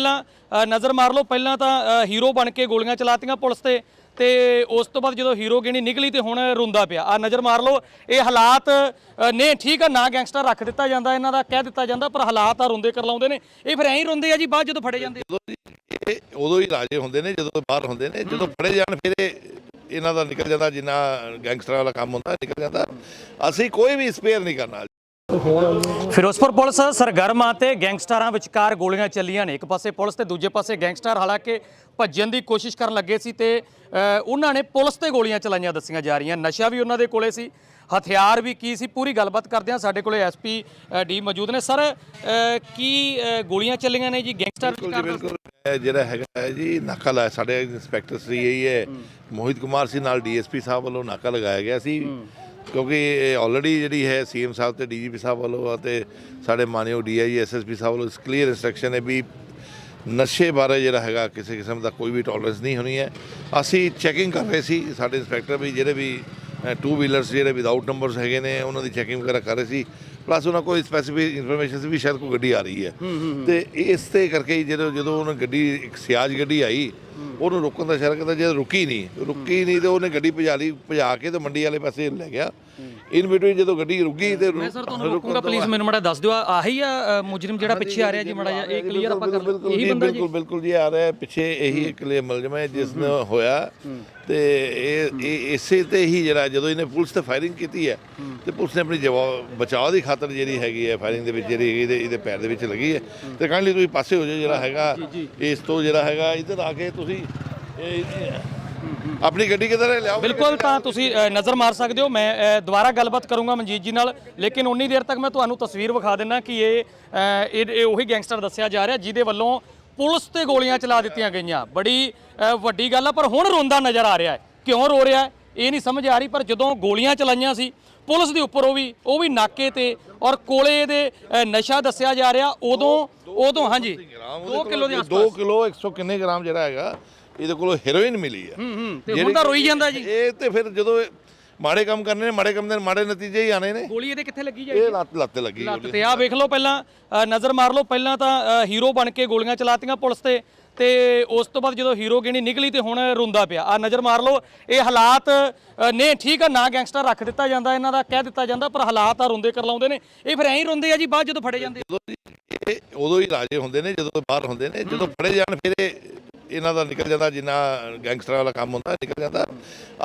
ਪਹਿਲਾਂ ਨਜ਼ਰ ਮਾਰ ਲਓ ਪਹਿਲਾਂ ਤਾਂ ਹੀਰੋ ਬਣ ਕੇ ਗੋਲੀਆਂ ਚਲਾਤੀਆਂ ਪੁਲਿਸ ਤੇ ਤੇ ਉਸ ਤੋਂ ਬਾਅਦ ਜਦੋਂ ਹੀਰੋ ਗਿਣੀ ਨਿਕਲੀ ਤੇ ਹੁਣ ਰੋਂਦਾ ਪਿਆ। ਆ ਨਜ਼ਰ ਮਾਰ ਲਓ ਇਹ ਹਾਲਾਤ ਨੇ ਠੀਕ ਆ ਨਾ ਗੈਂਗਸਟਰ ਰੱਖ ਦਿੱਤਾ ਜਾਂਦਾ ਇਹਨਾਂ ਦਾ ਕਹਿ ਦਿੱਤਾ ਜਾਂਦਾ ਪਰ ਹਾਲਾਤ ਆ ਰੋਂਦੇ ਕਰ ਲਾਉਂਦੇ ਨੇ। ਇਹ ਫਿਰ ਐਂ ਹੀ ਰੋਂਦੇ ਆ ਜੀ ਬਾਅਦ ਜਦੋਂ ਫੜੇ ਜਾਂਦੇ ਉਦੋਂ ਹੀ- ਇਹ ਉਦੋਂ ਹੀ ਰਾਜੇ ਹੁੰਦੇ ਨੇ ਜਦੋਂ ਬਾਹਰ ਹੁੰਦੇ ਨੇ ਜਦੋਂ ਫੜੇ ਜਾਣ ਫਿਰ ਇਹ ਇਹਨਾਂ ਦਾ ਨਿਕਲ ਜਾਂਦਾ ਜਿੰਨਾ ਗੈਂਗਸਟਰਾਂ ਵਾਲਾ ਕੰਮ ਹੁੰਦਾ ਨਿਕਲ ਜਾਂਦਾ। ਅਸੀਂ ਕੋਈ ਵੀ ਸਪੇਅਰ ਨਹੀਂ ਕਰਨਾ ਫਿਰੋਜ਼ਪੁਰ ਪੁਲਿਸ ਸਰਗਰਮ ਆ ਤੇ ਗੈਂਗਸਟਰਾਂ ਵਿਚਕਾਰ ਗੋਲੀਆਂ ਚੱਲੀਆਂ ਨੇ। ਇੱਕ ਪਾਸੇ ਪੁਲਿਸ ਤੇ ਦੂਜੇ ਪਾਸੇ ਗੈਂਗਸਟਰ ਹਾਲਾਂਕਿ ਭੱਜਣ ਦੀ ਕੋਸ਼ਿਸ਼ ਕਰਨ ਲੱਗੇ ਸੀ ਤੇ ਉਹਨਾਂ ਨੇ ਪੁਲਿਸ ਤੇ ਗੋਲੀਆਂ ਚਲਾਈਆਂ ਦੱਸੀਆਂ ਜਾ ਰਹੀਆਂ। ਨਸ਼ਾ ਵੀ ਉਹਨਾਂ ਦੇ ਕੋਲੇ ਸੀ ਹਥਿਆਰ ਵੀ ਕੀ ਸੀ ਪੂਰੀ ਗੱਲਬਾਤ ਕਰਦੇ ਹਾਂ। ਸਾਡੇ ਕੋਲੇ ਐਸਪੀ ਡੀ ਮੌਜੂਦ ਨੇ। ਸਰ ਕੀ ਗੋਲੀਆਂ ਚੱਲੀਆਂ ਨੇ ਜੀ ਗੈਂਗਸਟਰ ਜਿਹੜਾ ਹੈਗਾ ਹੈ ਜੀ ਨਾਕਾ ਲਾਇਆ। ਸਾਡੇ ਇੰਸਪੈਕਟਰ ਸ੍ਰੀ ਇਹੀ ਹੈ। ਮੋਹਿਤ ਕੁਮਾਰ ਸੀ ਨਾਲ ਡੀਐਸਪੀ ਸਾਹਿਬ ਵੱਲੋਂ ਨਾਕਾ ਲਗਾਇਆ ਗਿਆ ਸੀ। ਕਿਉਂਕਿ ਇਹ ਆਲਰੇਡੀ ਜਿਹੜੀ ਹੈ ਸੀਐਮ ਸਾਹਿਬ ਤੇ ਡੀਜੀਪੀ ਸਾਹਿਬ ਵੱਲੋਂ ਅਤੇ ਸਾਡੇ ਮਾਨਯੋਗ ਡੀਆਈ ਐਸਐਸਪੀ ਸਾਹਿਬ ਵੱਲੋਂ ਕਲੀਅਰ ਇਨਸਟਰਕਸ਼ਨ ਹੈ ਵੀ ਨਸ਼ੇ ਬਾਰੇ ਜਿਹੜਾ ਹੈਗਾ ਕਿਸੇ ਕਿਸਮ ਦਾ ਕੋਈ ਵੀ ਟੋਲਰੈਂਸ ਨਹੀਂ ਹੋਣੀ ਹੈ। ਅਸੀਂ ਚੈਕਿੰਗ ਕਰ ਰਹੇ ਸੀ ਸਾਡੇ ਇੰਸਪੈਕਟਰ ਵੀ, ਜਿਹੜੇ ਵੀ ਟੂ ਵੀਲਰਸ ਜਿਹੜੇ ਵਿਦਆਊਟ ਨੰਬਰਸ ਹੈਗੇ ਨੇ ਉਹਨਾਂ ਦੀ ਚੈਕਿੰਗ ਵਗੈਰਾ ਕਰ ਰਹੇ ਸੀ। ਪਲੱਸ ਉਹਨਾਂ ਕੋਈ ਸਪੈਸੀਫਿਕ ਇਨਫੋਰਮੇਸ਼ਨ ਸੀ ਵੀ ਸ਼ਾਇਦ ਕੋਈ ਗੱਡੀ ਆ ਰਹੀ ਹੈ। ਤੇ ਇਸ ਤੇ ਕਰਕੇ ਜਦੋਂ ਜਦੋਂ ਉਹਨਾਂ ਗੱਡੀ ਇੱਕ ਸਿਆਜ ਗੱਡੀ ਆਈ ਉਹਨੂੰ ਰੋਕਣ ਦਾ ਇਸ਼ਾਰਾ ਕਰਦਾ ਜਦ ਰੁਕੀ ਨਹੀਂ ਰੁਕੀ ਨਹੀਂ ਤੇ ਉਹਨੇ ਗੱਡੀ ਭਜਾ ਲਈ ਭਜਾ ਕੇ ਤੇ ਮੰਡੀ ਵਾਲੇ ਪਾਸੇ ਲੈ ਗਿਆ। ਇਨ ਬਿਟਵੀਨ ਜਦੋਂ ਗੱਡੀ ਰੁਕੀ ਤੇ ਮੈਂ ਸਰ ਤੁਹਾਨੂੰ ਰੋਕੂੰਗਾ ਪਲੀਜ਼ ਮੈਨੂੰ ਮੜਾ ਦੱਸ ਦਿਓ। ਆਹੀ ਆ ਮੁਜਰਮ ਜਿਹੜਾ ਪਿੱਛੇ ਆ ਰਿਹਾ ਜੀ ਮੜਾ ਇਹ ਕਲੀਅਰ ਆਪਾਂ ਕਰ ਇਹੀ ਬੰਦਾ ਜੀ। ਬਿਲਕੁਲ ਬਿਲਕੁਲ ਜੀ ਆ ਰਿਹਾ। ਪਿੱਛੇ ਇਹੀ ਇੱਕ ਲਈ ਮੁਲਜ਼ਮ ਹੈ ਜਿਸ ਨੇ ਹੋਇਆ। ਤੇ ਇਹ ਇਸੇ ਤੇ ਹੀ ਜਿਹੜਾ ਜਦੋਂ ਇਹਨੇ ਪੁਲਿਸ ਤੇ ਫਾਇਰਿੰਗ ਕੀਤੀ ਹੈ ਤੇ ਪੁਲਿਸ ਨੇ ਆਪਣੀ ਜਵਾਬ ਬਚਾਅ ਦੀ ਖਾਤਰ ਜਿਹੜੀ ਹੈਗੀ ਹੈ ਫਾਇਰਿੰਗ ਦੇ ਵਿੱਚ ਜਿਹੜੀ ਇਹਦੇ ਇਹਦੇ ਪੈਰ ਦੇ ਵਿੱਚ ਲੱਗੀ ਹੈ। ਤੇ ਕਾਈਂਡਲੀ ਤੁਸੀਂ ਪਾਸੇ ਹੋ ਜਾਓ ਜਿਹੜਾ ਹੈਗਾ ਇਸ ਤੋਂ ਜਿਹੜਾ ਹੈਗਾ ਇੱਧਰ ਆ ਕੇ ਤੁਸੀਂ ਇਹ- ਆਪਣੀ ਗੱਡੀ ਕਿੱਧਰ ਹੈ? ਲਿਆਓ ਬਿਲਕੁਲ ਤਾਂ ਤੁਸੀਂ ਨਜ਼ਰ ਮਾਰ ਸਕਦੇ ਹੋ। ਮੈਂ ਦੁਬਾਰਾ ਗੱਲਬਾਤ ਕਰੂੰਗਾ ਮਨਜੀਤ ਜੀ ਨਾਲ ਲੇਕਿਨ ਉਨੀ ਦੇਰ ਤੱਕ ਮੈਂ ਤੁਹਾਨੂੰ ਤਸਵੀਰ ਵਿਖਾ ਦਿੰਦਾ ਕਿ ਇਹ ਇਹ ਉਹੀ ਗੈਂਗਸਟਰ ਦੱਸਿਆ ਜਾ ਰਿਹਾ ਜਿਹਦੇ ਵੱਲੋਂ ਪੁਲਿਸ ਤੇ ਗੋਲੀਆਂ ਚਲਾ ਦਿੱਤੀਆਂ ਗਈਆਂ। ਬੜੀ ਵੱਡੀ ਗੱਲ ਆ ਪਰ ਹੁਣ ਰੋਂਦਾ ਨਜ਼ਰ ਆ ਰਿਹਾ ਹੈ। ਕਿਉਂ ਰੋ ਰਿਹਾ ਹੈ? ਇਹ ਨਹੀਂ ਸਮਝ ਆ ਰਹੀ ਪਰ ਜਦੋਂ ਗੋਲੀਆਂ ਚਲਾਈਆਂ ਸੀ ਪੁਲਿਸ ਦੇ ਉੱਪਰ ਉਹ ਵੀ ਉਹ ਵੀ ਨਾਕੇ ਤੇ ਔਰ ਕੋਲੇ ਦੇ ਨਸ਼ਾ ਦੱਸਿਆ ਜਾ ਰਿਹਾ ਉਦੋਂ ਉਦੋਂ ਹਾਂਜੀ 2 ਕਿਲੋ ਦੇ ਆਸ-ਪਾਸ। 2 ਕਿਲੋ 100 ਕਿੰਨੇ ਗ੍ਰਾਮ ਜਿਹੜਾ ਹੈਗਾ ਇਹਦੇ ਕੋਲੋਂ ਹੈਰੋਇਨ ਮਿਲੀ ਹੈ। ਹੂੰ ਹੂੰ। ਤੇ ਹੁਣ ਤਾਂ ਰੋਈ ਜਾਂਦਾ ਜੀ। ਇਹ ਤੇ ਫਿਰ ਜਦੋਂ ਇਹ ਮਾੜੇ ਕੰਮ ਕਰਨੇ ਨੇ ਮਾੜੇ ਕੰਮ ਦੇ ਮਾੜੇ ਨਤੀਜੇ ਹੀ ਆਣੇ ਨੇ। ਗੋਲੀ ਇਹਦੇ ਕਿੱਥੇ ਲੱਗੀ ਜਾਈ ਇਹ ਲੱਤ ਲੱਤ ਲੱਗੀ ਲੱਤ ਤੇ। ਆ ਵੇਖ ਲਓ ਪਹਿਲਾਂ ਅ, ਨਜ਼ਰ ਮਾਰ ਲਓ ਪਹਿਲਾਂ ਤਾਂ ਅ, ਹੀਰੋ ਬਣ ਕੇ ਗੋਲੀਆਂ ਚਲਾਤੀਆਂ ਪੁਲਿਸ ਤੇ। ਤੇ ਉਸ ਤੋਂ ਬਾਅਦ ਜਦੋਂ ਹੀਰੋ ਗਿਣੀ ਨਿਕਲੀ ਤੇ ਹੁਣ ਰੋਂਦਾ ਪਿਆ। ਆ ਨਜ਼ਰ ਮਾਰ ਲਓ ਇਹ ਹਾਲਾਤ ਅ, ਨੇ ਠੀਕ ਆ ਨਾ ਗੈਂਗਸਟਰ ਰੱਖ ਦਿੱਤਾ ਜਾਂਦਾ ਇਹਨਾਂ ਦਾ ਕਹਿ ਦਿੱਤਾ ਜਾਂਦਾ ਪਰ ਹਾਲਾਤ ਆ ਰੋਂਦੇ ਕਰ ਲਾਉਂਦੇ ਨੇ। ਇਹ ਫਿਰ ਐਂ ਹੀ ਰੋਂਦੇ ਆ ਜੀ ਬਾਅਦ ਜਦੋਂ ਫੜੇ ਜਾਂਦੇ ਇਹ ਉਦੋਂ ਹੀ ਰਾਜੇ ਹੁੰਦੇ ਨੇ ਜਦੋਂ ਬਾਹਰ ਹੁੰਦੇ ਨੇ ਜਦੋਂ ਫੜੇ ਜਾਣ ਫਿਰ ਇਹ ਇਹਨਾਂ ਦਾ ਨਿਕਲ ਜਾਂਦਾ ਜਿੰਨਾ ਗੈਂਗਸਟਰਾਂ ਵਾਲਾ ਕੰਮ ਹੁੰਦਾ, ਨਿਕਲ ਜਾਂਦਾ।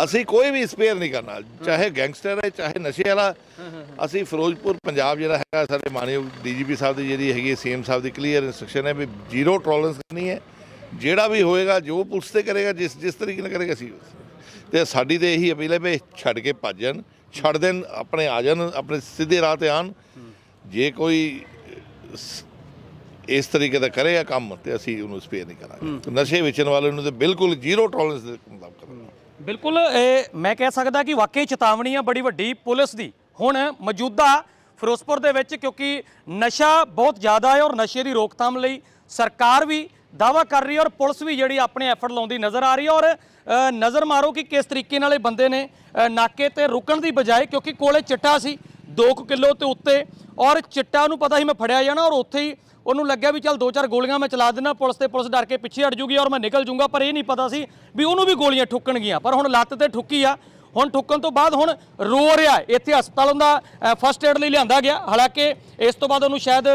ਅਸੀਂ ਕੋਈ ਵੀ ਸਪੇਅਰ ਨਹੀਂ ਕਰਨਾ, ਚਾਹੇ ਗੈਂਗਸਟਰ ਹੈ, ਚਾਹੇ ਨਸ਼ੇ ਵਾਲਾ। ਅਸੀਂ ਫਿਰੋਜ਼ਪੁਰ, ਪੰਜਾਬ ਜਿਹੜਾ ਹੈਗਾ, ਸਾਡੇ ਮਾਨਯੋਗ ਡੀਜੀਪੀ ਸਾਹਿਬ ਦੀ ਜਿਹੜੀ ਹੈਗੀ ਸੀਐਮ ਸਾਹਿਬ ਦੀ ਕਲੀਅਰ ਇਨਸਟਰਕਸ਼ਨ ਹੈ ਵੀ ਜ਼ੀਰੋ ਟੋਲਰੈਂਸ ਕਰਨੀ ਹੈ। ਜਿਹੜਾ ਵੀ ਹੋਏਗਾ, ਜੋ ਪੁਲਿਸ ਤੇ ਕਰੇਗਾ, ਜਿਸ ਜਿਸ ਤਰੀਕੇ ਨਾਲ ਕਰੇਗਾ, ਅਸੀਂ ਉਸ- ਤੇ। ਸਾਡੀ ਤੇ ਇਹੀ ਅਪੀਲ ਹੈ ਵੀ ਛੱਡ ਕੇ ਭੱਜ ਜਾਣ ਛੱਡ ਦੇਣ, ਆਪਣੇ ਆ ਜਾਣ, ਆਪਣੇ ਸਿੱਧੇ ਰਾਹ ਤੇ ਆਣ ਜੇ ਕੋਈ ਇਸ ਤਰੀਕੇ ਦਾ ਕਰੇਗਾ ਕੰਮ ਤੇ ਅਸੀਂ ਉਹਨੂੰ ਸਪੇਅਰ ਨਹੀਂ ਕਰਾਂਗੇ। ਨਸ਼ੇ ਵੇਚਣ ਵਾਲੇ ਨੂੰ ਤੇ ਬਿਲਕੁਲ ਜ਼ੀਰੋ ਟੋਲਰੈਂਸ ਦੇ ਮੁਤਾਬਕ ਕਰਾਂਗੇ। ਬਿਲਕੁਲ ਇਹ ਮੈਂ ਕਹਿ ਸਕਦਾ ਕਿ ਵਾਕਈ ਚੇਤਾਵਨੀ ਆ ਬੜੀ ਵੱਡੀ ਪੁਲਿਸ ਦੀ। ਹੁਣ ਮੌਜੂਦਾ ਫਿਰੋਜ਼ਪੁਰ ਦੇ ਵਿੱਚ ਕਿਉਂਕਿ ਨਸ਼ਾ ਬਹੁਤ ਜ਼ਿਆਦਾ ਹੈ ਔਰ ਨਸ਼ੇ ਦੀ ਰੋਕਥਾਮ ਲਈ ਸਰਕਾਰ ਵੀ ਦਾਵਾ ਕਰ ਰਹੀ ਹੈ ਔਰ ਪੁਲਿਸ ਵੀ ਜਿਹੜੀ ਆਪਣੇ ਐਫਰਟ ਲਾਉਂਦੀ ਨਜ਼ਰ ਆ ਰਹੀ ਹੈ ਔਰ ਨਜ਼ਰ ਮਾਰੋ ਕਿ ਕਿਸ ਤਰੀਕੇ ਨਾਲ ਇਹ ਬੰਦੇ ਨੇ ਨਾਕੇ ਤੇ ਰੁਕਣ ਦੀ ਬਜਾਏ ਕਿਉਂਕਿ ਕੋਲੇ ਚਿੱਟਾ ਸੀ 2 ਕਿਲੋ ਤੇ ਉੱਤੇ ਔਰ ਚਿੱਟਾ ਨੂੰ ਪਤਾ ਸੀ ਮੈਂ ਫੜਿਆ ਜਾਣਾ ਔਰ ਉੱਥੇ ਹੀ ਉਹਨੂੰ ਲੱਗਿਆ ਵੀ ਚੱਲ ਦੋ ਚਾਰ ਗੋਲੀਆਂ ਮੈਂ ਚਲਾ ਦਿੰਦਾ, ਪੁਲਿਸ ਤੇ ਪੁਲਿਸ ਡਰ ਕੇ ਪਿੱਛੇ ਹਟ ਜੂਗੀ ਔਰ ਮੈਂ ਨਿਕਲ ਜੂੰਗਾ, ਪਰ ਇਹ ਨਹੀਂ ਪਤਾ ਸੀ ਵੀ ਉਹਨੂੰ ਵੀ ਗੋਲੀਆਂ ਠੁੱਕਣਗੀਆਂ। ਪਰ ਹੁਣ ਲੱਤ ਤੇ ਠੁੱਕੀ ਆ। ਹੁਣ ਠੁੱਕਣ ਤੋਂ ਬਾਅਦ ਹੁਣ ਰੋ ਰਿਹਾ ਇੱਥੇ ਹਸਪਤਾਲ ਉਹਦਾ ਫਸਟ ਏਡ ਲਈ ਲਿਆਂਦਾ ਗਿਆ। ਹਾਲਾਂਕਿ ਇਸ ਤੋਂ ਬਾਅਦ ਉਹਨੂੰ ਸ਼ਾਇਦ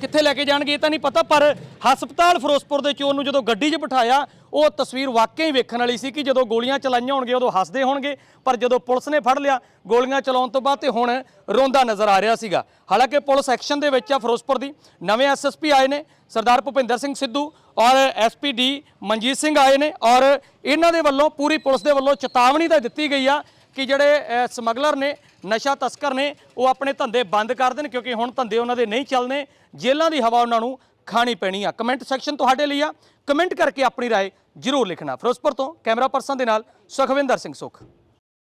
ਕਿੱਥੇ ਲੈ ਕੇ ਜਾਣਗੇ ਇਹ ਤਾਂ ਨਹੀਂ ਪਤਾ, ਪਰ ਹਸਪਤਾਲ ਫਿਰੋਜ਼ਪੁਰ ਦੇ ਚੋਰ ਉਹਨੂੰ ਜਦੋਂ ਗੱਡੀ 'ਚ ਬਿਠਾਇਆ ਉਹ ਤਸਵੀਰ ਵਾਕਈ ਵੇਖਣ ਵਾਲੀ ਸੀ ਕਿ ਜਦੋਂ ਗੋਲੀਆਂ ਚਲਾਈਆਂ ਹੋਣਗੀਆਂ, ਉਦੋਂ ਹੱਸਦੇ ਹੋਣਗੇ, ਪਰ ਜਦੋਂ ਪੁਲਿਸ ਨੇ ਫੜ ਲਿਆ, ਗੋਲੀਆਂ ਚਲਾਉਣ ਤੋਂ ਬਾਅਦ ਤੇ ਹੁਣ ਰੋਂਦਾ ਨਜ਼ਰ ਆ ਰਿਹਾ ਸੀਗਾ। ਹਾਲਾਂਕਿ ਪੁਲਿਸ ਐਕਸ਼ਨ ਦੇ ਵਿੱਚ ਆ ਫਿਰੋਜ਼ਪੁਰ ਦੀ। ਨਵੇਂ ਐਸਐਸਪੀ ਆਏ ਨੇ, ਸਰਦਾਰ ਭੁਪਿੰਦਰ ਸਿੰਘ ਸਿੱਧੂ ਔਰ ਐਸਪੀਡੀ ਮਨਜੀਤ ਸਿੰਘ ਆਏ ਨੇ ਔਰ ਇਹਨਾਂ ਦੇ ਵੱਲੋਂ ਪੂਰੀ ਪੁਲਿਸ ਦੇ ਵੱਲੋਂ ਚੇਤਾਵਨੀ ਤਾਂ ਦਿੱਤੀ ਗਈ ਆ ਕਿ ਜਿਹੜੇ ਸਮਗਲਰ ਨੇ, ਨਸ਼ਾ ਤਸਕਰ ਨੇ, ਉਹ ਆਪਣੇ ਧੰਦੇ ਬੰਦ ਕਰ ਦੇਣ, ਕਿਉਂਕਿ ਹੁਣ ਧੰਦੇ ਉਹਨਾਂ ਦੇ ਨਹੀਂ ਚੱਲਣੇ, ਜੇਲ੍ਹਾਂ ਦੀ ਹਵਾ ਉਹਨਾਂ ਨੂੰ ਖਾਣੀ ਪੈਣੀ ਆ ਕਮੈਂਟ ਸੈਕਸ਼ਨ ਤੁਹਾਡੇ ਲਈ ਆ ਕਮੈਂਟ ਕਰਕੇ ਆਪਣੀ رائے ਜ਼ਰੂਰ ਲਿਖਣਾ ਫਿਰੋਜ਼ਪੁਰ ਤੋਂ ਕੈਮਰਾ ਪਰਸਨ ਦੇ ਨਾਲ ਸੁਖਵਿੰਦਰ ਸਿੰਘ ਸੁਖ